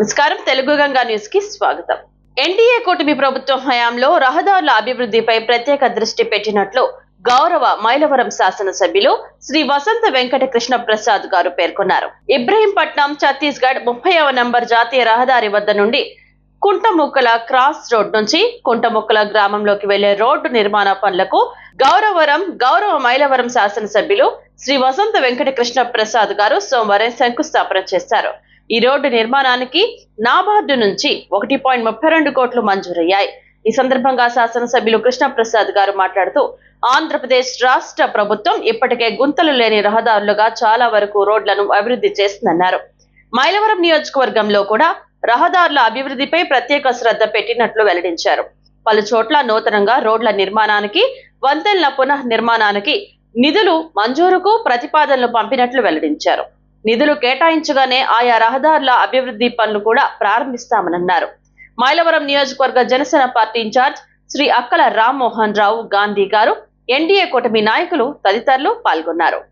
నమస్కారం. తెలుగు గంగా న్యూస్కి స్వాగతం. ఎన్డీఏ కూటమి ప్రభుత్వం హయాంలో రహదారుల అభివృద్ధిపై ప్రత్యేక దృష్టి పెట్టినట్లు గౌరవ మైలవరం శాసనసభ్యులు శ్రీ వసంత వెంకట కృష్ణ ప్రసాద్ గారు పేర్కొన్నారు. ఇబ్రహీంపట్నం ఛత్తీస్గఢ్ ముప్పైవ నంబర్ జాతీయ రహదారి వద్ద నుండి కుంటముక్కల క్రాస్ రోడ్ నుంచి కుంటముక్కల గ్రామంలోకి వెళ్ళే రోడ్డు నిర్మాణ పనులకు గౌరవరం గౌరవ మైలవరం శాసనసభ్యులు శ్రీ వసంత వెంకటకృష్ణ ప్రసాద్ గారు సోమవారం శంకుస్థాపన చేశారు. ఈ రోడ్డు నిర్మాణానికి నాబార్డు నుంచి ఒకటి పాయింట్ ముప్పై రెండు కోట్లు మంజూరయ్యాయి. ఈ సందర్భంగా శాసనసభ్యులు కృష్ణప్రసాద్ గారు మాట్లాడుతూ ఆంధ్రప్రదేశ్ రాష్ట్ర ప్రభుత్వం ఇప్పటికే గుంతలు లేని రహదారులుగా చాలా వరకు రోడ్లను అభివృద్ధి చేస్తుందన్నారు. మైలవరం నియోజకవర్గంలో కూడా రహదారుల అభివృద్ధిపై ప్రత్యేక శ్రద్ధ పెట్టినట్లు వెల్లడించారు. పలు చోట్ల నూతనంగా రోడ్ల నిర్మాణానికి వంతెనల పునః నిర్మాణానికి నిధులు మంజూరుకు ప్రతిపాదనలు పంపినట్లు వెల్లడించారు. నిధులు కేటాయించగానే ఆయా రహదారుల అభివృద్ధి పనులు కూడా ప్రారంభిస్తామన్నారు మైలవరం నియోజకవర్గ జనసేన పార్టీ ఇన్ఛార్జ్ శ్రీ అక్కల రామ్మోహన్ రావు గాంధీ గారు ఎన్డీఏ కూటమి నాయకులు తదితరులు పాల్గొన్నారు.